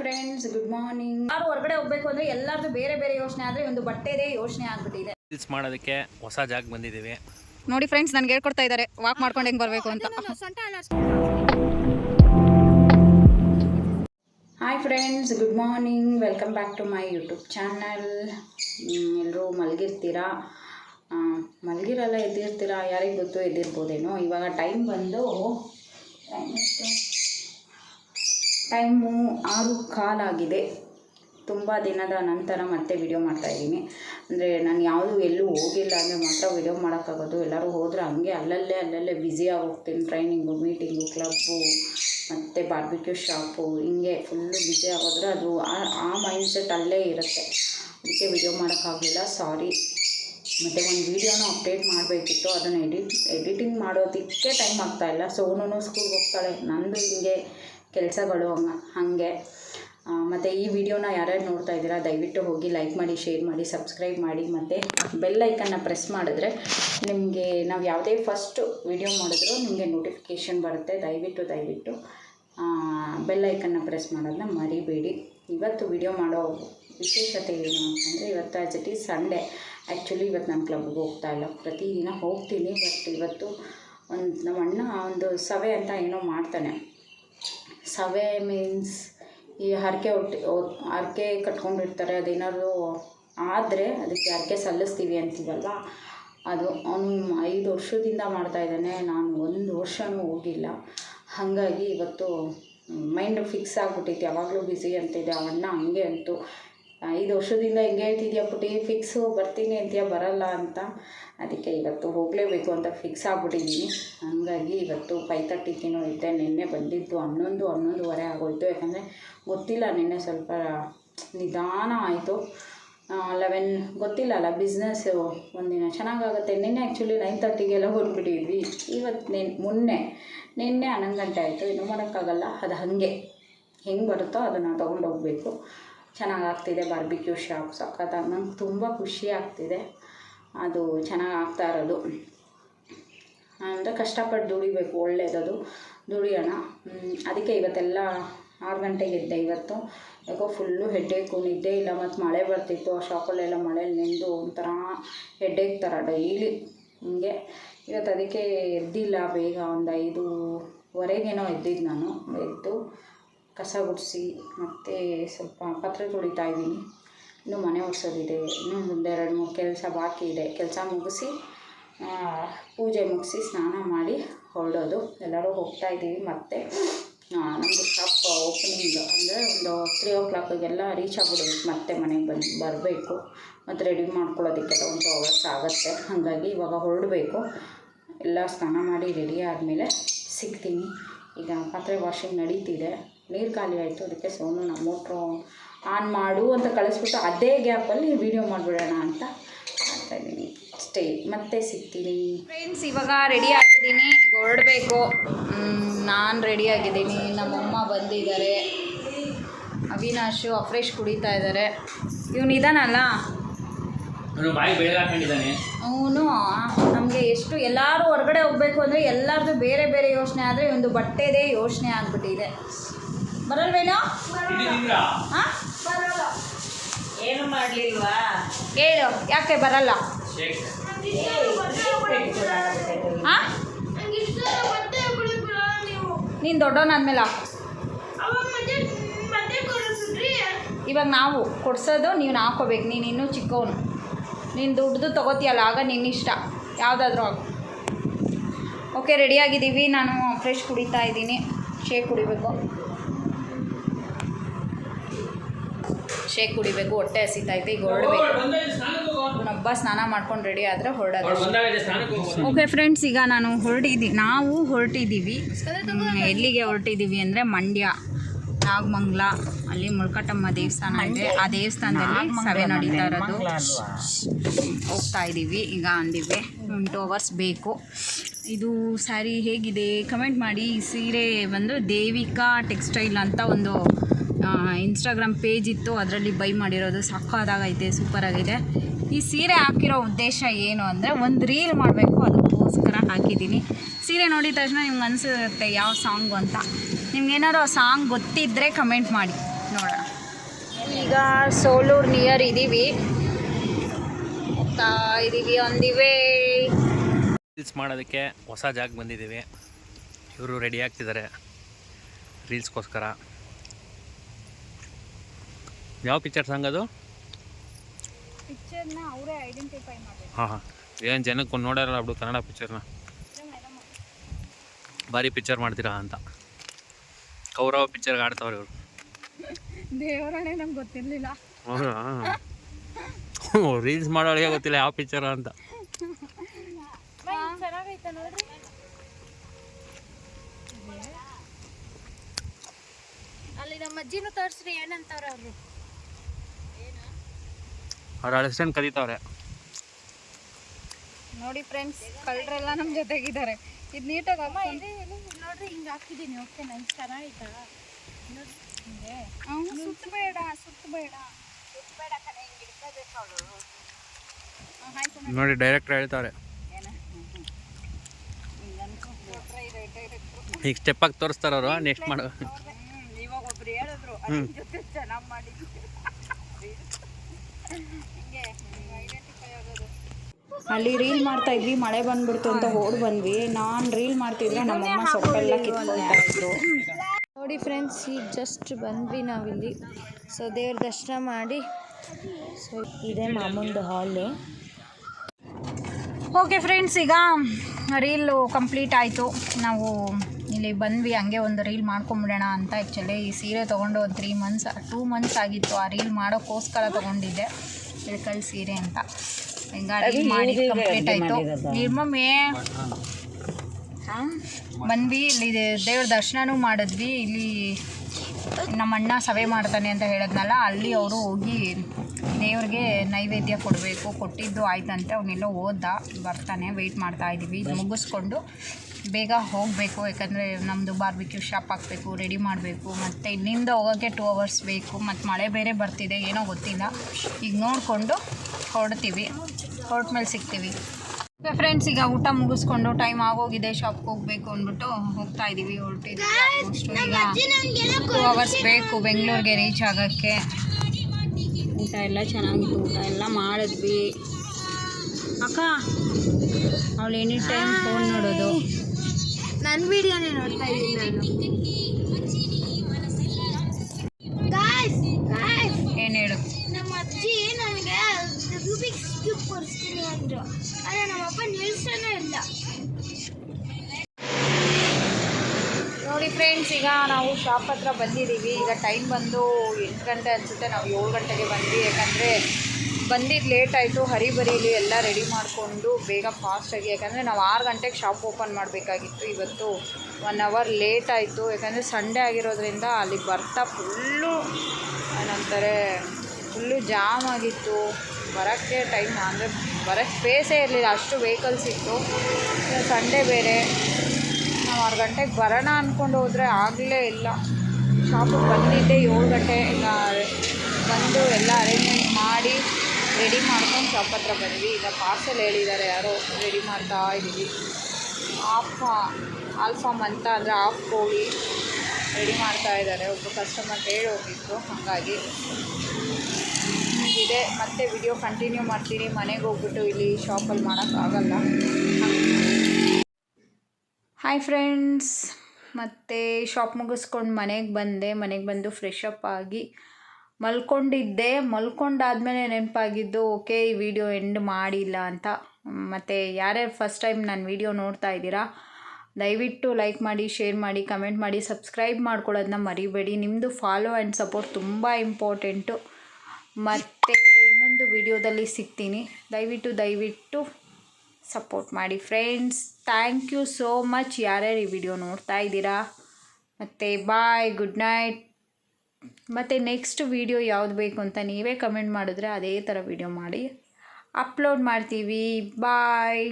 Friends good morning ಯಾರು ಹೊರಗಡೆ ಹೋಗ್ಬೇಕು ಅಂದ್ರೆ ಎಲ್ಲಾರ್ದು ಬೇರೆ ಬೇರೆ ಯೋಚನೆ ಆದ್ರೆ ಒಂದು ಬಟ್ಟೆದೇ ಯೋಚನೆ ಆಗ್ಬಿಟ್ಟಿದೆ. ರೀಲ್ಸ್ ಮಾಡೋದಕ್ಕೆ ಹೊಸ ಜಾಗ ಬಂದಿದ್ದೀವಿ. ನೋಡಿ ಫ್ರೆಂಡ್ಸ್ ನನ್ಗೆ ಹೇಳ್ಕೊಡ್ತಾ ಇದ್ದಾರೆ. ವಾಕ್ ಮಾಡ್ಕೊಂಡು ಹೆಂಗ್ ಬರಬೇಕು ಅಂತ. Hi friends good morning welcome back to my YouTube channel ಎಲ್ಲರೂ ಮಲಗಿರ್ತೀರಾ? ಮಲಗಿರಲ್ಲ ಎದ್ದಿರ್ತೀರಾ? ಯಾರಿಗೆ ಗೊತ್ತು ಎದ್ದಿರ್ಬೋದೇನೋ. ಇವಾಗ ಟೈಮ್ ಬಂದು ಟೈಮ್ ಎಷ್ಟು? ಟೈಮು ಆರು ಕಾಲಾಗಿದೆ. ತುಂಬ ದಿನದ ನಂತರ ಮತ್ತೆ ವಿಡಿಯೋ ಮಾಡ್ತಾಯಿದ್ದೀನಿ ಅಂದರೆ ನಾನು ಯಾವುದು ಎಲ್ಲೂ ಹೋಗಿಲ್ಲ, ಅಂದರೆ ಮಾತ್ರ ವಿಡಿಯೋ ಮಾಡೋಕ್ಕಾಗೋದು. ಎಲ್ಲರೂ ಹೋದರೆ ಹಂಗೆ ಅಲ್ಲಲ್ಲೇ ಅಲ್ಲಲ್ಲೇ ಬ್ಯುಸಿಯಾಗಿ ಹೋಗ್ತೀನಿ ಟ್ರೈನಿಂಗು ಮೀಟಿಂಗು ಕ್ಲಬ್ಬು ಮತ್ತು ಬಾರ್ಬಿಕ್ಯೂ ಶಾಪು ಹಿಂಗೆ ಫುಲ್ಲು ಬ್ಯುಸಿ ಆಗೋದ್ರೆ ಅದು ಆ- ಮೈಂಡ್ ಮೈಂಡ್ಸೆಟ್ ಅಲ್ಲೇ ಇರುತ್ತೆ. ಅದಕ್ಕೆ ವಿಡಿಯೋ ಮಾಡೋಕ್ಕಾಗಲಿಲ್ಲ ಸಾರಿ ಮತ್ತು ಒಂದು ವೀಡಿಯೋನ ಅಪ್ಡೇಟ್ ಮಾಡಬೇಕಿತ್ತು. ಅದನ್ನು ಎಡಿಟ್ ಎಡಿಟಿಂಗ್ ಮಾಡೋದಕ್ಕೆ ಟೈಮ್ ಆಗ್ತಾಯಿಲ್ಲ ಸೋನು ಸ್ಕೂಲ್ಗೆ ಹೋಗ್ತಾಳೆ. ನಂದು ಹಿಂಗೆ ಕೆಲಸಗಳು ಹಂಗ, ಹಾಗೆ. ಮತ್ತು ಈ ವಿಡಿಯೋನ ಯಾರ್ಯಾರು ನೋಡ್ತಾ ಇದ್ದೀರಾ, ದಯವಿಟ್ಟು ಹೋಗಿ ಲೈಕ್ ಮಾಡಿ, ಶೇರ್ ಮಾಡಿ, ಸಬ್ಸ್ಕ್ರೈಬ್ ಮಾಡಿ, ಮತ್ತು ಬೆಲ್ ಐಕನ್ನ ಪ್ರೆಸ್ ಮಾಡಿದ್ರೆ ನಿಮಗೆ ನಾವು ಯಾವುದೇ ಫಸ್ಟು ವಿಡಿಯೋ ಮಾಡಿದ್ರು ನಿಮಗೆ ನೋಟಿಫಿಕೇಷನ್ ಬರುತ್ತೆ. ದಯವಿಟ್ಟು ದಯವಿಟ್ಟು ಬೆಲ್ ಐಕನ್ನ ಪ್ರೆಸ್ ಮಾಡೋದನ್ನ ಮರಿಬೇಡಿ. ಇವತ್ತು ವಿಡಿಯೋ ಮಾಡೋ ವಿಶೇಷತೆ ಏನು ಅಂತಂದರೆ, ಇವತ್ತು as it is Sunday actually ಇವತ್ತು ನಾನು ಕ್ಲಬ್ಗೆ ಹೋಗ್ತಾ ಇಲ್ಲ. ಪ್ರತಿದಿನ ಹೋಗ್ತೀನಿ ಬಟ್ ಇವತ್ತು ಒಂದು ನಮ್ಮ ಅಣ್ಣ ಒಂದು ಸವೆ ಅಂತ ಏನೋ ಮಾಡ್ತಾನೆ. ಸವೆ ಮೀನ್ಸ್ ಈ ಹರಕೆ ಹೊಟ್ಟಿ ಹರಕೆ ಕಟ್ಕೊಂಡಿರ್ತಾರೆ, ಅದೇನಾದ್ರು ಆದರೆ ಅದಕ್ಕೆ ಹರಕೆ ಸಲ್ಲಿಸ್ತೀವಿ ಅಂತೀವಲ್ವ? ಅದು ಅವನು ಐದು ವರ್ಷದಿಂದ ಮಾಡ್ತಾ ಇದ್ದಾನೆ, ನಾನು ಒಂದು ವರ್ಷವೂ ಹೋಗಿಲ್ಲ. ಹಾಗಾಗಿ ಇವತ್ತು ಮೈಂಡ್ ಫಿಕ್ಸ್ ಆಗಿಬಿಟ್ಟಿತ್ತು, ಯಾವಾಗಲೂ ಬ್ಯುಸಿ ಅಂತಿದೆ ಅವಣ್ಣ ಹಂಗೆ ಅಂತು. ಐದು ವರ್ಷದಿಂದ ಹಿಂಗೆ ಹೇಳ್ತಿದ್ಯಾ ಪುಟಿ ಫಿಕ್ಸು ಬರ್ತೀನಿ ಅಂತೀಯಾ, ಬರಲ್ಲ ಅಂತ. ಅದಕ್ಕೆ ಇವತ್ತು ಹೋಗಲೇಬೇಕು ಅಂತ ಫಿಕ್ಸ್ ಆಗ್ಬಿಟ್ಟಿದ್ದೀನಿ ಹಾಗಾಗಿ ಇವತ್ತು ಫೈವ್ ತರ್ಟಿಗೇನೋ ಇದ್ದೆ. ನಿನ್ನೆ ಬಂದಿದ್ದು ಹನ್ನೊಂದು, ಹನ್ನೊಂದುವರೆ ಆಗೋಯ್ತು. ಯಾಕಂದರೆ ಗೊತ್ತಿಲ್ಲ, ನಿನ್ನೆ ಸ್ವಲ್ಪ ನಿಧಾನ ಆಯಿತು. ಲೆವೆನ್ ಗೊತ್ತಿಲ್ಲಲ್ಲ ಬಿಸ್ನೆಸ್ಸು ಒಂದಿನ ಚೆನ್ನಾಗಾಗುತ್ತೆ. ನಿನ್ನೆ ಆ್ಯಕ್ಚುಲಿ ನೈನ್ ತರ್ಟಿಗೆಲ್ಲ ಹೋಗ್ಬಿಟ್ಟಿದ್ವಿ. ಇವತ್ತು ನಿನ್, ಮೊನ್ನೆ, ನಿನ್ನೆ ಹನ್ನೊಂದು ಗಂಟೆ ಆಯಿತು. ಇನ್ನೂ ಮಾಡೋಕ್ಕಾಗಲ್ಲ. ಅದು ಹಾಗೆ. ಹೆಂಗೆ ಬರುತ್ತೋ ಅದನ್ನು ತೊಗೊಂಡೋಗ್ಬೇಕು. ಚೆನ್ನಾಗಿ ಆಗ್ತಿದೆ ಬಾರ್ಬಿಕ್ಯೂ ಶಾಪ್ ಸಖತ್ತಾಗಿ ನಂಗೆ ತುಂಬ ಖುಷಿ ಆಗ್ತಿದೆ. ಅದು ಚೆನ್ನಾಗಿ ಆಗ್ತಾ ಇರೋದು. ಅಂದರೆ ಕಷ್ಟಪಟ್ಟು ದುಡಿಬೇಕು ಒಳ್ಳೆಯದದು ದುಡಿಯೋಣ. ಅದಕ್ಕೆ ಇವತ್ತೆಲ್ಲ ಆರು ಗಂಟೆಗೆ ಎದ್ದೆ ಇವತ್ತು. ಯಾಕೋ ಫುಲ್ಲು ಹೆಡ್ಡೇಕು ನಿದ್ದೆ ಇಲ್ಲ. ಮತ್ತು ಮಳೆ ಬರ್ತಿತ್ತು. ಆ ಶಾಪಲ್ಲೆಲ್ಲ ಮಳೇಲಿ ನೆಂದು ಒಂಥರ ಹೆಡ್ಡೇಕ್ ಥರ ಡೈಲಿ ಹಿಂಗೆ. ಇವತ್ತು ಅದಕ್ಕೆ ಎದ್ದಿಲ್ಲ. ಬೇಗ ಒಂದು ಐದೂವರೆಗೇನೋ ಎದ್ದಿದ್ದು ನಾನು. ಎದ್ದು ಕಸ ಗುಡಿಸಿ ಮತ್ತು ಸ್ವಲ್ಪ ಪಾತ್ರೆ ತೊಳಿತಾ ಇದ್ದೀನಿ. ಇನ್ನೂ ಮನೆ ಒರೆಸೋದಿದೆ. ಇನ್ನೂ ಒಂದು ಎರಡು ಮೂರು ಕೆಲಸ ಬಾಕಿ ಇದೆ. ಕೆಲಸ ಮುಗಿಸಿ ಪೂಜೆ ಮುಗಿಸಿ ಸ್ನಾನ ಮಾಡಿ ಹೊರಡೋದು. ಎಲ್ಲರೂ ಹೋಗ್ತಾ ಇದ್ದೀವಿ ಮತ್ತು ನಮ್ಮದು ಶಾಪ್ ಓಪನಿಂಗ್ ಅಂದರೆ ಒಂದು ತ್ರೀ ಓ ಕ್ಲಾಕಿಗೆಲ್ಲ ರೀಚ್ ಆಗ್ಬಿಡ್ಬೇಕು ಮತ್ತೆ ಮನೆಗೆ ಬಂದು, ಬರಬೇಕು. ಮತ್ತು ರೆಡಿ ಮಾಡ್ಕೊಳ್ಳೋದಕ್ಕೆಲ್ಲ ಒಂದು ಅವರ್ಸ್ ಆಗುತ್ತೆ. ಹಾಗಾಗಿ ಇವಾಗ ಹೊರಡಬೇಕು. ಎಲ್ಲ ಸ್ನಾನ ಮಾಡಿ ರೆಡಿ ಆದಮೇಲೆ ಸಿಗ್ತೀನಿ. ಈಗ ಪಾತ್ರೆ ವಾಷಿಂಗ್ ನಡೀತಿದೆ. ನೀರು ಖಾಲಿ ಆಯಿತು ಅದಕ್ಕೆ ಸೋನು ನಮ್ಮ ಮೋಟ್ರು ಆನ್ ಮಾಡು ಅಂತ ಕಳಿಸ್ಬಿಟ್ಟು ಅದೇ ಗ್ಯಾಪಲ್ಲಿ ವೀಡಿಯೋ ಮಾಡಿಬಿಡೋಣ ಅಂತ ಮಾಡ್ತಾಯಿದ್ದೀನಿ ಸ್ಟೇ ಮತ್ತೆ ಸಿಗ್ತೀನಿ. ಫ್ರೆಂಡ್ಸ್ ಇವಾಗ ರೆಡಿ ಆಗಿದ್ದೀನಿ. ಹೊರಡಬೇಕು ನಾನು ರೆಡಿ ಆಗಿದ್ದೀನಿ. ನಮ್ಮಮ್ಮ ಬಂದಿದ್ದಾರೆ. ಅವಿನಾಶು ಅಫ್ರೆಶ್ ಕುಡಿತಾ ಇದ್ದಾರೆ. ಇವನು ಇದಾನಲ್ಲ? ಅವನು ಬಾಯಿ ಬೆಳಗ್ಗೆ ಹಾಕೊಂಡಿದ್ದಾನೆ. ಅವನು ನಮಗೆ ಎಷ್ಟು ಎಲ್ಲರೂ ಹೊರಗಡೆ ಹೋಗ್ಬೇಕು ಅಂದರೆ ಎಲ್ಲರದು ಬೇರೆ ಬೇರೆ ಯೋಚನೆ ಆದರೆ ಒಂದು ಬಟ್ಟೆದೇ ಯೋಚನೆ ಆಗ್ಬಿಟ್ಟಿದೆ. ಬರಲ್ವೇನೋ ಹಾಂ? ಏನು ಮಾಡ್ಲಿಲ್ವಾ? ಹೇಳು ಯಾಕೆ ಬರಲ್ಲ? ನೀನು ದೊಡ್ಡವನಾದ್ಮೇಲೆ ಹಾಕು ಇವಾಗ ನಾವು ಕೊಡ್ಸೋದು ನೀವು ಹಾಕೋಬೇಕು. ನೀನು ಇನ್ನೂ ಚಿಕ್ಕವನು. ನೀನು ದುಡ್ದು ತೊಗೋತೀಯಲ್ಲ ಆಗ ನಿನ್ನ ಇಷ್ಟ. ಯಾವುದಾದ್ರೂ ಆಗು. ಓಕೆ ರೆಡಿಯಾಗಿದ್ದೀವಿ ನಾನು ಫ್ರೆಶ್ ಕುಡಿತಾ ಇದ್ದೀನಿ. ಶೇಕ್ ಕುಡಿಬೇಕು. ಶೇಕ್ ಕುಡಿಬೇಕು ಹೊಟ್ಟೆ ಹಸಿತೈತೆ ಈಗ ಹೊರಡಬೇಕು. ಹಬ್ಬ ಸ್ನಾನ ಮಾಡ್ಕೊಂಡು ರೆಡಿ ಆದರೆ ಹೊರಡೋದು. ಓಕೆ ಫ್ರೆಂಡ್ಸ್ ಈಗ ನಾನು ಹೊರಟಿದ್ದೀನಿ ನಾವು ಹೊರಟಿದ್ದೀವಿ. ಎಲ್ಲಿಗೆ ಹೊರಟಿದ್ದೀವಿ ಅಂದರೆ ಮಂಡ್ಯ ನಾಗಮಂಗ್ಲ ಅಲ್ಲಿ ಮುಳ್ಕಟಮ್ಮ ದೇವಸ್ಥಾನ ಇದೆ. ಆ ದೇವಸ್ಥಾನದಲ್ಲಿ ಸಭೆ ನಡೀತಾ ಇರೋದು ಹೋಗ್ತಾ ಇದ್ದೀವಿ ಈಗ ಅಂದಿವೆ. ಒನ್ ಟು ಅವರ್ಸ್ ಬೇಕು. ಇದು ಸ್ಯಾರಿ ಹೇಗಿದೆ? ಕಮೆಂಟ್ ಮಾಡಿ ಈ ಸೀರೆ ಬಂದು ದೇವಿಕಾ ಟೆಕ್ಸ್ಟೈಲ್ ಅಂತ ಒಂದು ಇನ್ಸ್ಟಾಗ್ರಾಮ್ ಪೇಜ್ ಇತ್ತು, ಅದರಲ್ಲಿ ಬೈ ಮಾಡಿರೋದು ಸಕ್ಕದಾಗೈತೆ ಸೂಪರಾಗಿದೆ ಈ ಸೀರೆ ಹಾಕಿರೋ ಉದ್ದೇಶ ಏನು ಅಂದರೆ ಒಂದು ರೀಲ್ ಮಾಡಬೇಕು, ಅದಕ್ಕೋಸ್ಕರ ಹಾಕಿದ್ದೀನಿ. ಸೀರೆ ನೋಡಿದ ತಕ್ಷಣ ನಿಮ್ಗೆ ಅನಿಸುತ್ತೆ ಯಾವ ಸಾಂಗು ಅಂತ. ನಿಮ್ಗೇನಾದ್ರು ಆ ಸಾಂಗ್ ಗೊತ್ತಿದ್ದರೆ ಕಮೆಂಟ್ ಮಾಡಿ, ನೋಡೋಣ. ಈಗ ಸೋಲೂರು ನಿಯರ್ ಇದ್ದೀವಿ ಹೋಗ್ತಾ ಇದ್ದೀವಿ ಆನ್ ದಿ ವೇ ರೀಲ್ಸ್ ಮಾಡೋದಕ್ಕೆ ಹೊಸ ಜಾಗ ಬಂದಿದ್ದೀವಿ. ಇವರು ರೆಡಿ ಆಗ್ತಿದ್ದಾರೆ. ರೀಲ್ಸ್ಗೋಸ್ಕರ ಯಾವ ಪಿಕ್ಚರ್ ಸಾಂಗ್ ಅದು? ಪಿಕ್ಚರ್ನ ಅವರೇ ಐಡೆಂಟಿಫೈ ಮಾಡಬೇಕು. ಹಾಂ ಹಾಂ. ಏನು ಜನಕ್ಕೆ ನೋಡ್ಯಾರಲ್ಲ ಬಿಡು ಕನ್ನಡ ಪಿಕ್ಚರ್ನ ಭಾರಿ ಪಿಕ್ಚರ್ ಮಾಡ್ತೀರಾ ಅಂತ. ಕೌರವ ಪಿಕ್ಚರ್ಗೆ ಆಡ್ತಾವ್ರೆ ಇವರು. ದೇವರಣೆ ನಮ್ಗೆ ಗೊತ್ತಿರಲಿಲ್ಲ. ಹೌದಾ? ರೀಲ್ಸ್ ಮಾಡೋಳಿಗೆ ಗೊತ್ತಿಲ್ಲ ಯಾವ ಪಿಕ್ಚರ್ ಅಂತ. ಅಲ್ಲಿ ನಮ್ಮ ಅಜ್ಜಿನೂ ತೋರಿಸ್ರಿ ಏನಂತಾರ ಅವರು. ಅವ್ರು ಅಳಿಸ್ಟೇನು ಕದೀತಾವ್ರೆ ನೋಡಿ ಫ್ರೆಂಡ್ಸ್ ಕಳ್ಳರೆಲ್ಲ ನಮ್ಮ ಜೊತೆಗಿದ್ದಾರೆ. ಇದು ನೀಟಾಗಿ ಇದೆ ನೋಡ್ರಿ ಹಿಂಗೆ ಹಾಕಿದ್ದೀನಿ ಓಕೆ ನೈಸ್ ಚೆನ್ನಾಗಿತ್ತಾ ಸುತ್ತಬೇಡ ಸುತ್ತಬೇಡ ಸುತ್ತಬೇಡ ಕಣೆ ಹಿಂಗೆ ಇಡ್ಕೋಬೇಕು ಅವಳು. ನೋಡಿ ಡೈರೆಕ್ಟ್ರ್ ಹೇಳ್ತಾವ್ರೆ ಈಗ ಸ್ಟೆಪ್ ಆಗಿ ತೋರಿಸ್ತಾರ ಅವರು ನೆಕ್ಸ್ಟ್ ಮಾಡೋ. ಇವಾಗ ಒಬ್ರು ಹೇಳಿದ್ರು ಜೊತೆ ಚೆನ್ನಾಗಿ ಮಾಡಿದ್ವಿ ಅಲ್ಲಿ ರೀಲ್ ಮಾಡ್ತಾ ಇದ್ವಿ, ಮಳೆ ಬಂದ್ಬಿಡ್ತು ಅಂತ ಓಡ್ ಬಂದ್ವಿ. ನಾನು ರೀಲ್ ಮಾಡ್ತಿದ್ರೆ ನಮ್ಮಮ್ಮ ಸೊಪ್ಪೆಲ್ಲ ಕಿತ್ಕೊಳ್ತಾ ಇದ್ರು. ನೋಡಿ ಫ್ರೆಂಡ್ಸ್ ಈಗ ಜಸ್ಟ್ ಬಂದ್ವಿ ನಾವಿಲ್ಲಿ. ಸೊ ದೇವ್ರ ದರ್ಶನ ಮಾಡಿ. ಸೊ ಇದೆ ಮಾಮೂಂದು ಹಾಲು ಓಕೆ ಫ್ರೆಂಡ್ಸ್ ಈಗ ರೀಲು ಕಂಪ್ಲೀಟ್ ಆಯಿತು. ನಾವು ಇಲ್ಲಿ ಬಂದ್ವಿ, ಹಂಗೆ ಒಂದು ರೀಲ್ ಮಾಡ್ಕೊಂಬಿಡೋಣ ಅಂತ ಆ್ಯಕ್ಚುಲಿ ಈ ಸೀರೆ ತೊಗೊಂಡು ಒಂದು ತ್ರೀ ಮಂತ್ಸ್ ಟೂ ಮಂತ್ಸ್ ಆಗಿತ್ತು ಆ ರೀಲ್ ಮಾಡೋಕ್ಕೋಸ್ಕರ ತೊಗೊಂಡಿದ್ದೆ. ಇಳ್ಕಲ್ ಸೀರೆ ಅಂತ. ಹಿಂಗ ಮಾಡಿ ಕಂಪ್ಲೀಟ್ ಆಯಿತು. ನಿರ್ಮಮ್ಮೆ ಬಂದ್ವಿ. ಇಲ್ಲಿ ದೇವ್ರ ದರ್ಶನನೂ ಮಾಡಿದ್ವಿ. ಇಲ್ಲಿ ನಮ್ಮ ಅಣ್ಣ ಸವೆ ಮಾಡ್ತಾನೆ ಅಂತ ಹೇಳಿದ್ನಲ್ಲ ಅಲ್ಲಿ ಅವರು ಹೋಗಿ ದೇವ್ರಿಗೆ ನೈವೇದ್ಯ ಕೊಡಬೇಕು. ಕೊಟ್ಟಿದ್ದು ಆಯ್ತಂತೆ. ಅವನ್ನೆಲ್ಲ ಓದ್ದ ಬರ್ತಾನೆ. ವೆಯ್ಟ್ ಮಾಡ್ತಾ ಇದ್ದೀವಿ ಮುಗಿಸ್ಕೊಂಡು ಬೇಗ ಹೋಗಬೇಕು, ಯಾಕಂದರೆ ನಮ್ಮದು ಬಾರ್ಬಿಕ್ಯೂ ಶಾಪ್ ಹಾಕಬೇಕು ರೆಡಿ ಮಾಡಬೇಕು, ಮತ್ತು ಇಲ್ಲಿಂದ ಹೋಗೋಕ್ಕೆ ಟೂ ಅವರ್ಸ್ ಬೇಕು, ಮತ್ತು ಮಳೆ ಬೇರೆ ಬರ್ತಿದೆ, ಏನೋ ಗೊತ್ತಿಲ್ಲ. ಈಗ ನೋಡಿಕೊಂಡು ಹೊರಡ್ತೀವಿ. ಹೊರಟ ಮೇಲೆ ಸಿಗ್ತೀವಿ ಫ್ರೆಂಡ್ಸ್ ಈಗ ಊಟ ಮುಗಿಸ್ಕೊಂಡು ಟೈಮ್ ಆಗೋಗಿದೆ ಶಾಪ್ಗೆ ಹೋಗಬೇಕು ಅಂದ್ಬಿಟ್ಟು ಹೋಗ್ತಾ ಇದ್ದೀವಿ ಹೊರಟಿದ್ದೀವಿ ಈಗ ಟೂ ಅವರ್ಸ್ ಬೇಕು ಬೆಂಗಳೂರಿಗೆ ರೀಚ್ ಆಗೋಕ್ಕೆ. ಊಟ ಎಲ್ಲ ಚೆನ್ನಾಗಿತ್ತು, ಊಟ ಎಲ್ಲ ಮಾಡಿದ್ವಿ. ಅಕ್ಕ, ಅವಳು ಎನಿ ಟೈಮ್ ಫೋನ್ ನೋಡೋದು. ನನ್ನ ವಿಡಿಯೋನೇ ನೋಡ್ತಾ ಇದ್ದೀನಿ ನಾನು. ಗಾಯ್ಸ್ ಗಾಯ್ಸ್ ಏನು ಹೇಳು? ನಮ್ಮ ಅಜ್ಜಿ ನನಗೆ ರೂಬಿಕ್ಸ್ ಕ್ಯೂಬ್ ಕೊಡಿಸ್ತೀನಿ ಅಂದರು. ಆದರೆ ನಮ್ಮಪ್ಪ ನಿಲ್ಸನೇ ಇಲ್ಲ. ನೋಡಿ ಫ್ರೆಂಡ್ಸ್ ಈಗ ನಾವು ಶಾಪ್ ಹತ್ರ ಬಂದಿದ್ದೀವಿ. ಈಗ ಟೈಮ್ ಬಂದು ಎಂಟು ಗಂಟೆ ಅನಿಸುತ್ತೆ. ನಾವು ಏಳು ಗಂಟೆಗೆ ಬಂದ್ವಿ. ಯಾಕಂದರೆ ಬಂದಿದ್ದು ಲೇಟ್ ಆಯಿತು ಹರಿಬರಿಲಿ ಎಲ್ಲ ರೆಡಿ ಮಾಡಿಕೊಂಡು ಬೇಗ ಫಾಸ್ಟಾಗಿ ಯಾಕಂದರೆ ನಾವು ಆರು ಗಂಟೆಗೆ ಶಾಪ್ ಓಪನ್ ಮಾಡಬೇಕಾಗಿತ್ತು ಇವತ್ತು. ಒನ್ ಅವರ್ ಲೇಟ್ ಆಯಿತು, ಯಾಕಂದರೆ ಸಂಡೇ ಆಗಿರೋದ್ರಿಂದ ಅಲ್ಲಿ ಬರ್ತಾ ಫುಲ್ಲು ಏನಂತಾರೆ ಫುಲ್ಲು ಜಾಮ್ ಆಗಿತ್ತು. ಬರೋಕ್ಕೆ ಟೈಮ್ ಅಂದರೆ ಬರೋಕ್ಕೆ ಸ್ಪೇಸೇ ಇರಲಿಲ್ಲ, ಅಷ್ಟು ವೆಹಿಕಲ್ಸ್ ಇತ್ತು. ಸಂಡೇ ಬೇರೆ. ನಾವು ಆರು ಗಂಟೆಗೆ ಬರೋಣ ಅಂದ್ಕೊಂಡು ಹೋದರೆ ಆಗಲೇ ಇಲ್ಲ. ಶಾಪಿಗೆ ಬಂದಿದ್ದೆ ಏಳು ಗಂಟೆ ಬಂದು ಎಲ್ಲ ಅರೇಂಜ್ಮೆಂಟ್ ಮಾಡಿ ರೆಡಿ ಮಾಡ್ಕೊಂಡು ಶಾಪ್ ಹತ್ರ ಬಂದ್ವಿ. ಈಗ ಪಾರ್ಸೆಲ್ ಹೇಳಿದ್ದಾರೆ ಯಾರೋ, ರೆಡಿ ಮಾಡ್ತಾ ಇದ್ದೀವಿ ಆಫ್ ಆಲ್ಫಾಮ್ ಅಂತ ಅಂದರೆ ಆಫ್ ಕೋಳಿ ರೆಡಿ ಮಾಡ್ತಾ ಇದ್ದಾರೆ ಒಬ್ಬ ಕಸ್ಟಮರ್ ಹೇಳಿ ಹೋಗಿದ್ರು, ಹಾಗಾಗಿ. ಇದೆ ಮತ್ತೆ ವಿಡಿಯೋ ಕಂಟಿನ್ಯೂ ಮಾಡ್ತೀನಿ. ಮನೆಗೆ ಹೋಗ್ಬಿಟ್ಟು ಇಲ್ಲಿ ಶಾಪಲ್ಲಿ ಮಾಡೋಕ್ಕಾಗಲ್ಲ ಹಾಯ್ ಫ್ರೆಂಡ್ಸ್ ಮತ್ತು ಶಾಪ್ ಮುಗಿಸ್ಕೊಂಡು ಮನೆಗೆ ಬಂದೆ. ಮನೆಗೆ ಬಂದು ಫ್ರೆಶ್ ಅಪ್ ಆಗಿ ಮಲ್ಕೊಂಡಿದ್ದೆ. ಮಲ್ಕೊಂಡಾದ್ಮೇಲೆ ನೆನಪಾಗಿದ್ದು, ಓಕೆ, ಈ ವಿಡಿಯೋ ಎಂಡ್ ಮಾಡಿಲ್ಲ ಅಂತ. ಮತ್ತು ಯಾರ್ಯಾರು ಫಸ್ಟ್ ಟೈಮ್ ನನ್ನ ವಿಡಿಯೋ ನೋಡ್ತಾ ಇದ್ದೀರಾ, ದಯವಿಟ್ಟು ಲೈಕ್ ಮಾಡಿ ಶೇರ್ ಮಾಡಿ ಕಮೆಂಟ್ ಮಾಡಿ ಸಬ್ಸ್ಕ್ರೈಬ್ ಮಾಡ್ಕೊಳ್ಳೋದನ್ನ ಮರಿಬೇಡಿ. ನಿಮ್ಮದು ಫಾಲೋ ಆ್ಯಂಡ್ ಸಪೋರ್ಟ್ ತುಂಬ ಇಂಪಾರ್ಟೆಂಟು ಮತ್ತು ಇನ್ನೊಂದು ವಿಡಿಯೋದಲ್ಲಿ ಸಿಗ್ತೀನಿ. ದಯವಿಟ್ಟು ದಯವಿಟ್ಟು ಸಪೋರ್ಟ್ ಮಾಡಿ. Friends thank you so much ಯಾರ್ಯಾರು ಈ ವಿಡಿಯೋ ನೋಡ್ತಾ ಇದ್ದೀರಾ, ಮತ್ತು ಬಾಯ್ ಗುಡ್ ನೈಟ್ ಮತ್ತು ನೆಕ್ಸ್ಟ್ ವೀಡಿಯೋ ಯಾವ್ದು ಬೇಕು ಅಂತ ನೀವೇ ಕಮೆಂಟ್ ಮಾಡಿದ್ರೆ ಅದೇ ಥರ ವಿಡಿಯೋ ಮಾಡಿ ಅಪ್ಲೋಡ್ ಮಾಡ್ತೀವಿ. ಬಾಯ್